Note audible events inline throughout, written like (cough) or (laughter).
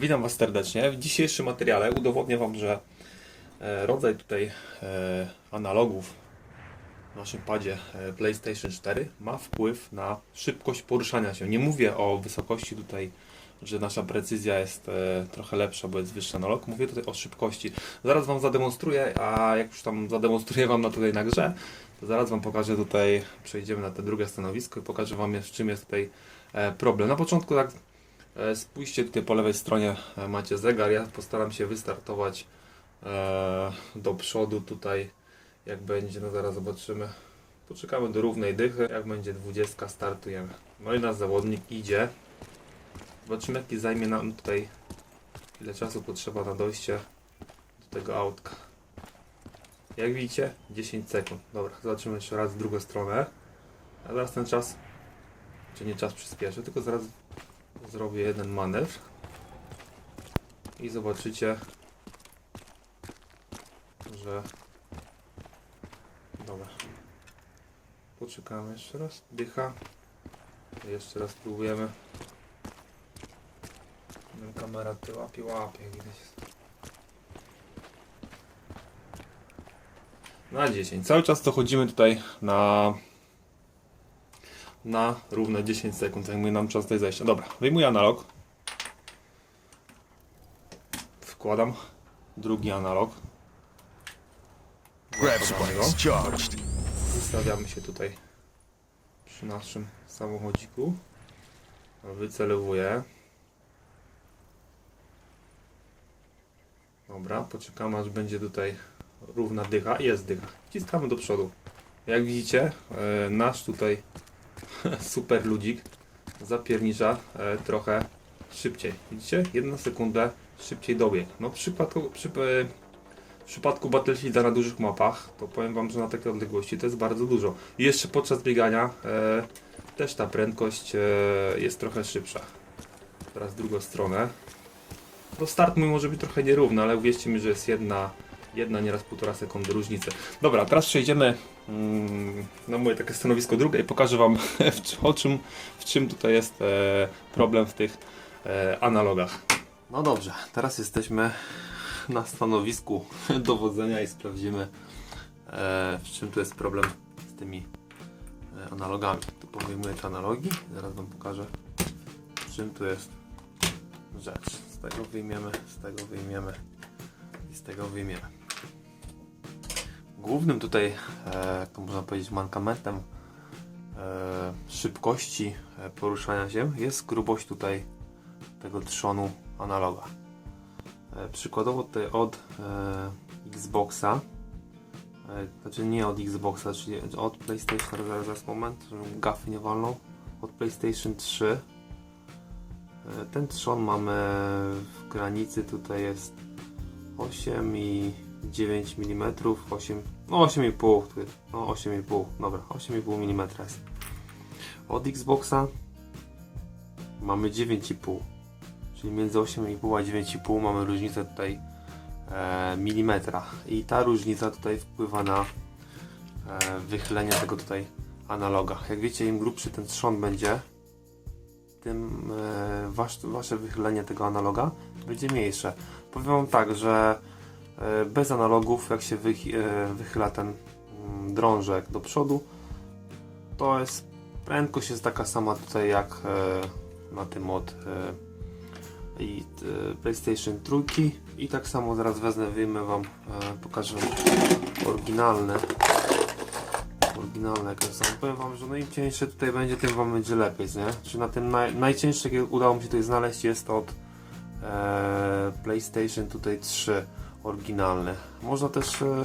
Witam Was serdecznie. W dzisiejszym materiale udowodnię Wam, że e, rodzaj tutaj e, analogów w naszym padzie e, PlayStation 4 ma wpływ na szybkość poruszania się. Nie mówię o wysokości tutaj, że nasza precyzja jest trochę lepsza, bo jest wyższy analog. Mówię tutaj o szybkości. Zaraz Wam zademonstruję, a jak już tam zademonstruję Wam na tutaj na grze, to zaraz Wam pokażę tutaj, przejdziemy na te drugie stanowisko i pokażę Wam, jest, czym jest tutaj problem. Na początku tak Spójrzcie tutaj po lewej stronie e, macie zegar. Ja postaram się wystartować e, do przodu tutaj. Jak będzie, no zaraz zobaczymy. Poczekamy do równej dychy. Jak będzie 20, startujemy. No i nasz zawodnik idzie. Zobaczymy jaki zajmie nam tutaj ile czasu potrzeba na dojście do tego autka. Jak widzicie 10 sekund. Dobra, zobaczymy jeszcze raz w drugą stronę. A zaraz ten czas, czy nie czas przyspieszy, tylko zaraz zrobię jeden manewr i zobaczycie, że dobra. Poczekamy jeszcze raz. Dycha. Jeszcze raz spróbujemy. No, Kamera ty łapie, łapie, widać. Na 10. Cały czas to chodzimy tutaj na na równe 10 sekund. Zajmuje nam czas tutaj zejścia. Dobra, wyjmuję analog. Wkładam drugi analog. Wystawiamy się tutaj przy naszym samochodziku. Wycelowuję. Dobra, poczekamy aż będzie tutaj równa dycha. Jest dycha. Wciskamy do przodu. Jak widzicie, e, nasz tutaj (laughs) super ludzik zapiernicza e, trochę szybciej. Widzicie? Jedna sekunda szybciej dobiegł. No w przypadku, przy, e, w przypadku Battlefielda na dużych mapach, to powiem Wam, że na takiej odległości to jest bardzo dużo. I jeszcze podczas biegania e, też ta prędkość e, jest trochę szybsza. Teraz drugą stronę. No start mój może być trochę nierówny, ale uwierzcie mi, że jest jedna, jedna nieraz półtora sekundy różnicy. Dobra, teraz przejdziemy mm, na moje takie stanowisko drugie i pokażę Wam (laughs) w, o czym, w czym tutaj jest e, problem w tych e, analogach. No dobrze, teraz jesteśmy na stanowisku (laughs) dowodzenia i sprawdzimy e, w czym tu jest problem z tymi e, analogami. Tu powyjmuję te analogi, zaraz Wam pokażę w czym tu jest rzecz. Z tego wyjmiemy, z tego wyjmiemy i z tego wyjmiemy. Głównym tutaj, e, to można powiedzieć, mankamentem e, szybkości e, poruszania się jest grubość tutaj tego trzonu analoga. E, przykładowo tutaj od e, Xboxa, e, znaczy nie od Xboxa, czyli od PlayStation, zaraz, zaraz moment, gafy nie walnął, od PlayStation 3 E, Ten trzon mamy w granicy, tutaj jest 8 i 9 mm, 8, no 8,5, tu jest, no 8,5, dobra, 8,5 mm jest. Od Xboxa mamy 9,5, czyli między 8,5 a 9,5 mamy różnicę tutaj e, milimetra i ta różnica tutaj wpływa na e, wychylenie tego tutaj analoga. Jak wiecie, im grubszy ten trzon będzie, tym e, wasz, wasze wychylenie tego analoga będzie mniejsze. Powiem wam tak, że bez analogów, jak się e, wychyla ten mm, drążek do przodu, to jest prędkość jest taka sama tutaj jak e, na tym od e, i, e, PlayStation 3 i tak samo zaraz wezmę, wyjmę wam, e, pokażę oryginalne oryginalne są. Powiem wam, że no im cieńsze tutaj będzie, tym wam będzie lepiej, nie? Czy na tym naj, najcięższe, jakie udało mi się tutaj znaleźć, jest od e, PlayStation tutaj 3 oryginalne. Można też e,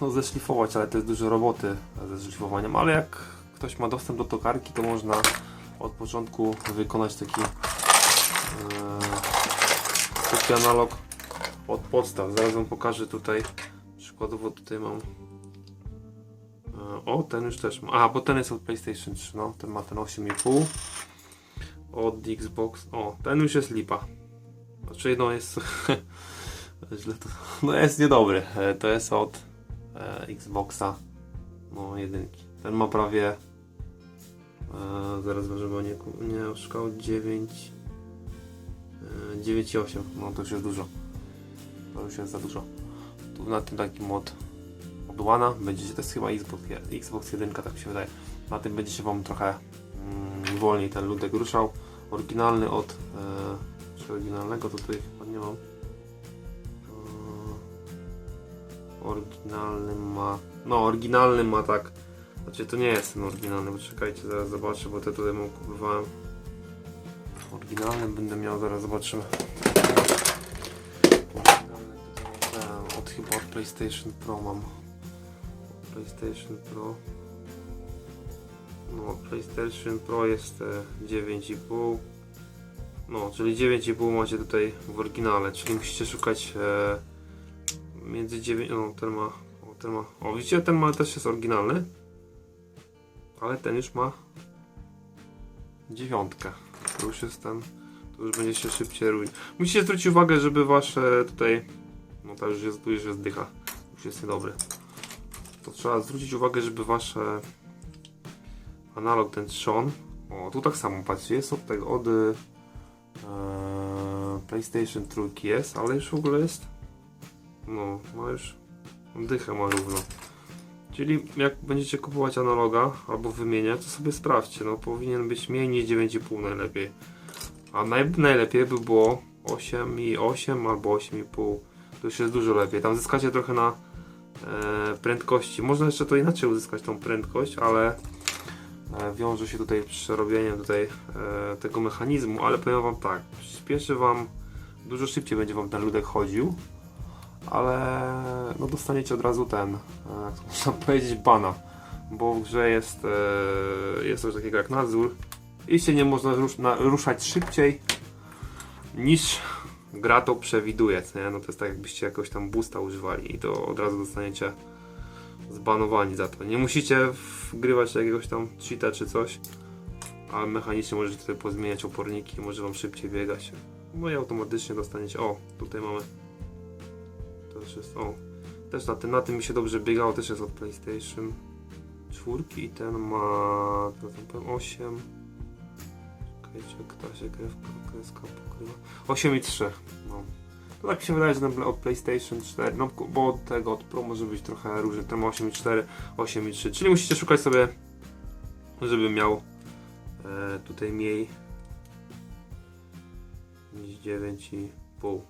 no, zeszlifować, ale to jest dużo roboty ze szlifowaniem, ale jak ktoś ma dostęp do tokarki, to można od początku wykonać taki e, taki analog od podstaw. Zaraz wam pokażę tutaj przykładowo tutaj mam E, O, ten już też ma. A, bo ten jest od PlayStation 3, no. Ten ma ten 8,5. Od Xbox. O, ten już jest lipa. Znaczy, no jest. (laughs) źle to. No jest niedobry. E, To jest od e, Xboxa. No, jedynki. Ten ma prawie. E, zaraz, żeby nie, nie oszukał. 9. Yy, 9,8. No to już jest dużo. To już jest za dużo. Tu na tym taki mod od One'a będziecie, to jest chyba Xbox, Xbox 1, tak mi się wydaje. Na tym będzie się Wam trochę mm, wolniej ten ludek ruszał. Oryginalny od... Czy oryginalnego to tutaj chyba nie mam. Yy, oryginalny ma... No, oryginalny ma tak... Znaczy to nie jest ten oryginalny, bo czekajcie, zaraz zobaczę, bo te tutaj mu kupowałem. Oryginalny będę miał, zaraz zobaczymy. Oryginalny od chyba od PlayStation Pro mam. PlayStation Pro. No, PlayStation Pro jest e, 9,5. No, czyli 9,5 macie tutaj w oryginale, czyli musicie szukać e, między 9. No, ten ma. O, ten ma. O, widzicie, ten ma też jest oryginalny. Ale ten już ma dziewiątkę. To już jest ten. To już będzie się szybciej robić. Musicie zwrócić uwagę, żeby wasze tutaj. No to już jest, już jest dycha. Już jest niedobry. To trzeba zwrócić uwagę, żeby wasze analog ten trzon. O, tu tak samo patrzcie, jest od tego od e, PlayStation trójki jest, ale już w ogóle jest. No, ma już dychę ma równo. Czyli jak będziecie kupować analoga albo wymieniać, to sobie sprawdźcie. No powinien być mniej niż 9,5 najlepiej. A naj, najlepiej by było 8,8 albo 8,5. To już jest dużo lepiej. Tam zyskacie trochę na e, prędkości. Można jeszcze to inaczej uzyskać tą prędkość, ale e, wiąże się tutaj przerobieniem tutaj e, tego mechanizmu, ale powiem wam tak, przyspieszy wam dużo szybciej będzie wam ten ludek chodził ale no dostaniecie od razu ten, e, można (laughs) powiedzieć, bana, bo w grze jest, e, jest coś takiego jak nadzór i się nie można rusz, na, ruszać szybciej niż gra to przewiduje, nie? No to jest tak jakbyście jakoś tam boosta używali i to od razu dostaniecie zbanowani za to. Nie musicie wgrywać jakiegoś tam cheata czy coś, ale mechanicznie możecie tutaj pozmieniać oporniki, może wam szybciej biegać. No i automatycznie dostaniecie, o, tutaj mamy też jest, o, też na tym, na tym mi się dobrze biegało, też jest od PlayStation 4 i ten ma, powiem, 8 czekajcie, ta się grewka, kreska pokrywa. 8 i 3, no. To tak mi się wydaje, że ten od PlayStation 4, no bo od tego, od Pro może być trochę różny, ten ma 8 i 4, 8 i 3, czyli musicie szukać sobie, żeby miał e, tutaj mniej niż 9,5